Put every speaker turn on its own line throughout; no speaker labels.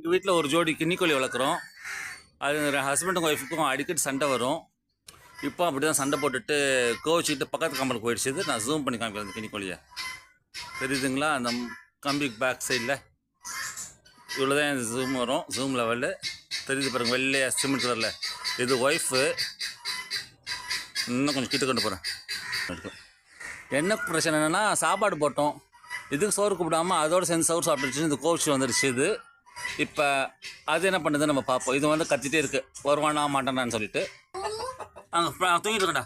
எங்கள் வீட்டில் ஒரு ஜோடி கிண்ணிக்கோழி வளர்க்குறோம். அது ஹஸ்பண்டும் ஒய்ஃபுக்கும் அடிக்கடி சண்டை வரும். இப்போ அப்படி தான் சண்டை போட்டுட்டு கோவிச்சுக்கிட்டு பக்கத்து கம்பலுக்கு போயிடுச்சு. நான் ஜூம் பண்ணி காமிக்கிறேன் அந்த கிண்ணிக்கோழியை. தெரியுதுங்களா? அந்த கம்பி பேக் சைடில் இவ்வளோ தான் ஜூம் வரும். ஜூம் லெவலு தெரியுது பாருங்கள் வெள்ளையா சிமெண்ட் கலரில் இது ஒய்ஃபு இன்னும் கொஞ்சம் கிட்ட கொண்டு போகிறேன் என்ன பிரச்சனை என்னென்னா சாப்பாடு போட்டோம். இதுக்கு சோறு கூப்பிடாம அதோட சேர்ந்து சோறு சாப்பிட்டுச்சு இந்த கோவிச்சு வந்துடுச்சு இது. இப்போ அது என்ன பண்ணுது நம்ம பார்ப்போம். இது வந்து கத்திட்டே இருக்கு. வருவானா மாட்டானான்னு சொல்லிட்டு. அங்கே தூங்கிட்டு இருக்கடா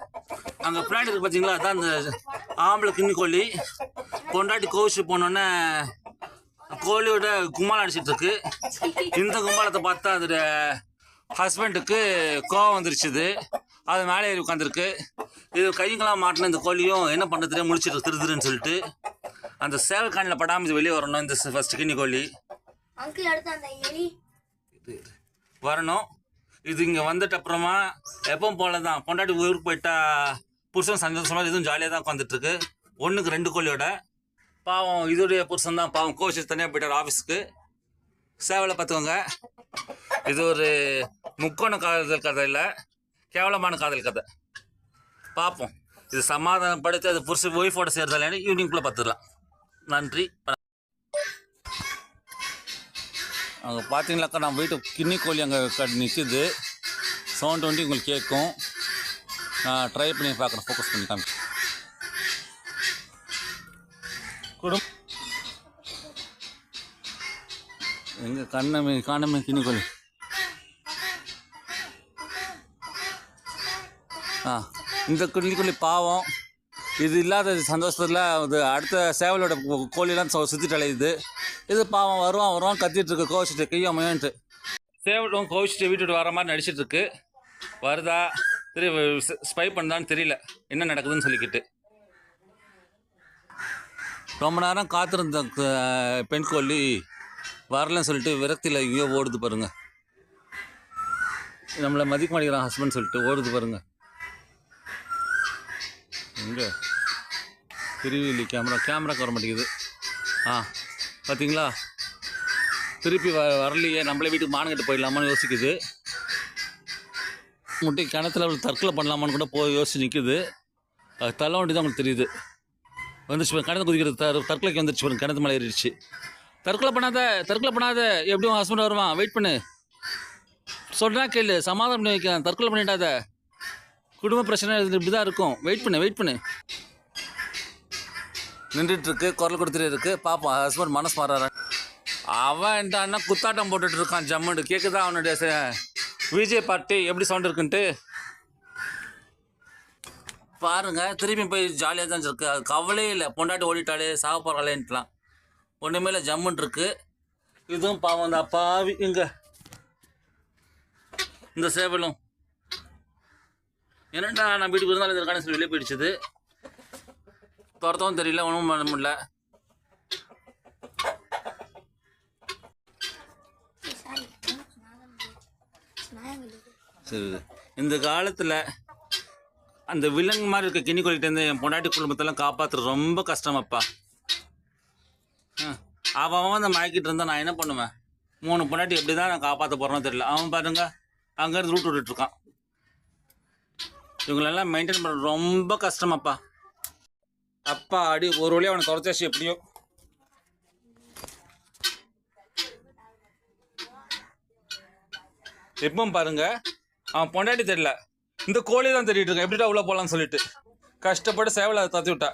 அங்கே பிளான் இருக்கு பார்த்தீங்களா அதான் அந்த ஆம்பளை கிண்ணிக்கோழி. கொண்டாட்டி பொண்டாட்டி கோவிச்சு போனோன்னே கோழியோட கும்மாளம் அடிச்சிட்டு இருக்கு. இந்த கும்மாளத்தை பார்த்தா அதோட ஹஸ்பண்டுக்கு கோவம் வந்துருச்சு இது அது மேலே ஏறி உட்காந்துருக்கு இது கைங்களாம் மாட்டின இந்த கோழியும் என்ன பண்ண முடிச்சிட்டு திருதுருன்னு சொல்லிட்டு அந்த சேவல் படாமல் இது வெளியே வரணும் இந்த ஃபஸ்ட்டு கிண்ணி கோழி
அங்கிள் அடுத்து அந்த எலி
வரணும். இது இங்கே வந்துட்டு அப்புறமா எப்பவும் போல தான் பொண்டாட்டி ஊருக்கு போயிட்டா புருஷன் சந்தோஷமாக இதுவும் ஜாலியாக தான் உட்காந்துட்டு இருக்கு ஒன்றுக்கு ரெண்டு கோழியோட. பாவம் இதோடைய புருஷன் தான் பாவம். கோச்சு தனியாக போயிட்டார் ஆஃபீஸ்க்கு சேவலை பார்த்துக்கோங்க. இது ஒரு முக்கோண காதல் கதை இல்லை. கேவலமான காதல் கதை. பார்ப்போம். இது சமாதானப்படுத்தி அது புருஷன் ஒய்ஃபோட சேர்றதாலேன்னு ஈவினிங்குள்ளே பார்த்துடலாம். நன்றி அங்கே பார்த்தீங்களாக்கா நம்ம வீட்டு கிண்ணி கோழி அங்கே நிற்குது சவுண்ட் வந்து உங்களுக்கு கேட்கும் நான் ட்ரை பண்ணி பார்க்குறேன். ஃபோக்கஸ் பண்ணி காமி குடும் எங்கள் கண்ணமே காணமே கிண்ணி கோழி. ஆ இந்த கிண்ணி கோழி பாவம். இது இல்லாத சந்தோஷத்தில் அது அடுத்த சேவலோட கோ- கோழிலாம் சுற்றிட்டு அலையுது. இது பாவம் வருவான் வருவான் கத்திட்டு இருக்கு கோவிச்சிட்டு கையாமையன்ட்டு சேவட்டும் கோவிச்சிட்டு வீட்டுட்டு வர மாதிரி நடிச்சிட்டு இருக்கு வருதா சரி ஸ்பை பண்ணுதான்னு தெரியல. என்ன நடக்குதுன்னு சொல்லிக்கிட்டு. ரொம்ப நேரம் காத்திருந்த பெண் கோழி. வரலன்னு சொல்லிட்டு விரக்தியில் எங்கேயோ ஓடுது பாருங்க. நம்மளை மதிக்க மாட்டேங்கிறான் ஹஸ்பண்ட் சொல்லிட்டு ஓடுது பாருங்க. எங்கே? திருவில்லி கேமரா கேமராக்கு வர மாட்டேங்குது. ஆ. பார்த்தீங்களா திருப்பி வ வரலையே. நம்மளே வீட்டுக்கு மானங்கிட்டு போயிடலாமான்னு யோசிக்குது. முட்டை கிணத்துல அவள் தற்கொலை பண்ணலாமான்னு கூட போய் யோசிச்சு நிற்குது அது தள்ள வண்டி தான் உங்களுக்கு தெரியுது. வந்துச்சு கிணத்து குதிக்கிறது தர் தற்கொலைக்கு வந்துருச்சு பாருங்க. கிணத்து மேலே ஏறிடுச்சு. தற்கொலை பண்ணாத தற்கொலை பண்ணாத. எப்படியும் ஹஸ்பண்ட் வருவான். வெயிட் பண்ணு. சொல்கிறா கேளு. சமாதானம் பண்ணி வைக்கிறேன் தற்கொலை பண்ணிடாத. குடும்ப பிரச்சனை இப்படி தான் இருக்கும். வெயிட் பண்ணு வெயிட் பண்ணு. நின்றுட்டுருக்கு குரல் கொடுத்துட்டு இருக்குது பாப்போம் ஹஸ்பண்ட் மனசு மாறாரு? அவன் என்ன குத்தாட்டம் போட்டுட்டு இருக்கான் ஜம்முண்டு கேட்குதா அவனுடைய விஜய் பார்ட்டி எப்படி சவுண்ட் இருக்குன்ட்டு? பாருங்க திரும்பி போய் ஜாலியாக தான் இருக்கு. அது கவலையே இல்லை. பொண்டாட்டி ஓடிட்டாலே சாக போகிறாளேன்ட்டுலாம் ஒன்றுமே இல்லை ஜம்முன் இருக்கு இதுவும் பாவம் தான். பாவி இங்க. இந்த சேவலும். என்னடா நான் வீட்டுக்கு இருந்தாலும் இருக்கானு சொல்லி வெளியே போயிடுச்சுது. துரத்தவும் தெரியல ஒன்றும் பண்ண முடியல.
சாரி
இந்த காலத்தில் அந்த வில்லன் மாதிரி இருக்க கிண்ணி இருந்து என் பொண்டாட்டி குடும்பத்தெல்லாம் காப்பாற்றுறது ரொம்ப கஷ்டமாப்பா அவன் அவன் வந்து மயக்கிட்டு இருந்தா நான் என்ன பண்ணுவேன்? மூணு பொண்டாட்டி எப்படி தான் நான் காப்பாற்ற போகிறேன்னு தெரியல. அவன் பாருங்க அங்கேருந்து ரூட் விட்டுட்டு இருக்கான். இவங்களெல்லாம் மெயின்டைன் பண்ணுறது ரொம்ப கஷ்டமாப்பா அப்பா அடி ஒரு வழியாக அவனை குறைச்சாச்சு எப்படியோ. எப்பவும் பாருங்க அவன் பொண்டாட்டி தெரியல. இந்த கோழி தான் தெரியிட்டு இருக்கான். எப்படிடா உள்ள போகலான்னு சொல்லிட்டு. கஷ்டப்பட்டு சேவலை தத்தி விட்டா.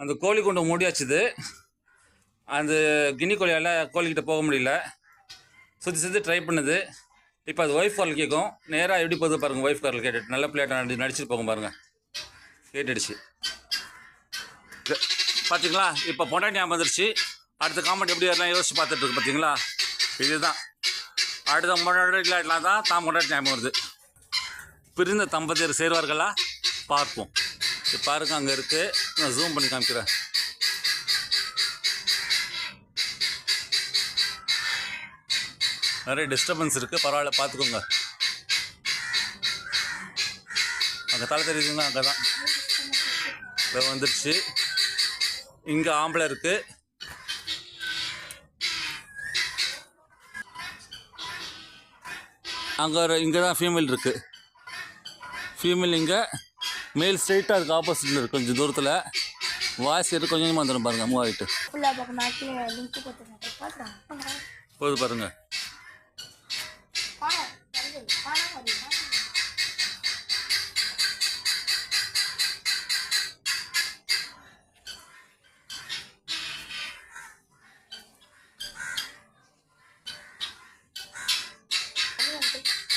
அந்த கோழி கொண்டு மூடியாச்சுது. அந்த கினி கோழியால் கோழிக்கிட்ட போக முடியல. சுற்றி சுற்றி ட்ரை பண்ணுது. இப்போ அது ஒய்ஃப் குரல் கேட்கும் நேராக எப்படி போகுது பாருங்கள் ஒய்ஃப் குரல் கேட்டுட்டு. நல்ல பிளேட்டாக நடி நடிச்சுட்டு போகும் பாருங்கள் கேட்டுடுச்சு. பார்த்தீங்களா இப்போ பொண்டாட்டி ஞாபகம் வந்துருச்சு. அடுத்த காமெண்ட் எப்படி வரலாம் யோசிச்சு பார்த்துட்டு இருக்கு பார்த்தீங்களா இதுதான். அடுத்த முன்னாடிலாம் தான் தான் பொண்டாட்டி ஞாபகம் வருது. பிரிந்த தம்பதியர் சேர்வார்களா? பார்ப்போம். இப்போ பாருங்க அங்கே இருக்குது நான் ஜூம் பண்ணி காமிக்கிறேன். நிறைய டிஸ்டர்பன்ஸ் இருக்குது பரவாயில்ல பார்த்துக்கோங்க. அங்கே தலை தெரியுதுங்களா? அங்கே தான் இப்போ வந்துடுச்சு இங்கே ஆம்பளை இருக்குது அங்கே ஒரு இங்கே தான் ஃபீமேல் இருக்குது ஃபீமேல் இங்கே மேல் ஸ்ட்ரைட்டாக அதுக்கு ஆப்போசிட்டில் இருக்குது கொஞ்சம் தூரத்தில். வாய்ஸ் எடுத்து கொஞ்சம் கொஞ்சமாக வந்துடும் பாருங்கள் மூவ் ஆகிட்டு போகுது பாருங்கள்
காணோம் வருது காணோம் வருது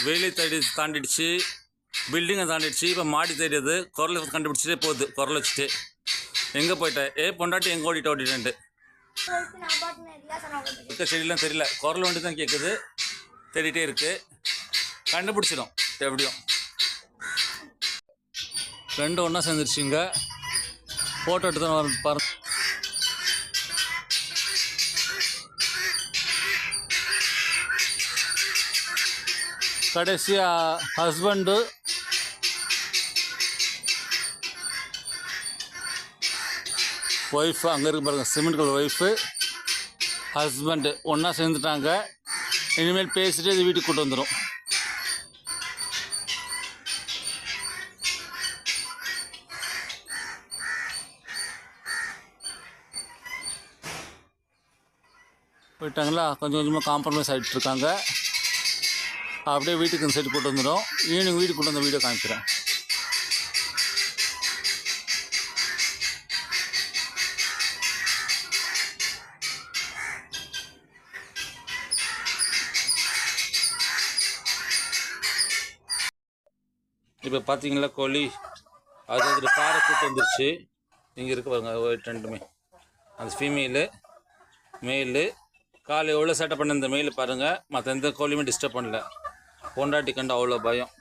வேலி தேடி தாண்டிடுச்சு பில்டிங்கை தாண்டிடுச்சு இப்போ மாடி தேடியது குரலை கண்டுபிடிச்சிட்டே போகுது குரல் வச்சுட்டு. எங்கே போயிட்டேன் ஏ பொண்டாட்டி எங்கே ஓடிட்டு ஓடிட்டேன்ட்டு. இருக்க செடியெல்லாம் தெரியல. குரல் வண்டி தான் கேட்குது தேடிட்டே இருக்கு. கண்டுபிடிச்சிடும் எப்படியும் ரெண்டு ஒன்றா சேர்ந்துருச்சுங்க. ஃபோட்டோ எடுத்து தான் கடைசியாக ஹஸ்பண்டு ஒய்ஃபு அங்கே இருக்கு பாருங்கள் சிமெண்ட் கலர் ஒய்ஃபு ஹஸ்பண்டு ஒன்றா சேர்ந்துட்டாங்க. இனிமேல் பேசிட்டு இது வீட்டுக்கு கூட்டு வந்துடும் போயிட்டாங்களா? கொஞ்சம் கொஞ்சமாக காம்ப்ரமைஸ் ஆகிட்டு இருக்காங்க. அப்படியே வீட்டுக்கு இந்த சைடு கூட்டு வந்துடும். ஈவினிங் வீட்டுக்கு கொண்டு வந்து வீடியோ காமிக்கிறேன். இப்போ பார்த்தீங்களா கோழி? அது ஒரு பாறை கூட்டு வந்துருச்சு. இங்கே இருக்க பாருங்க ஒயிட் ரெண்டுமே. அந்த ஃபீமேலு மெயிலு காலை எவ்வளோ சட்டை பண்ண இந்த மெயில் பாருங்கள் மற்ற எந்த கோழியுமே டிஸ்டர்ப் பண்ணல. பொண்டாட்டி கண்டு அவ்வளோ பயம்.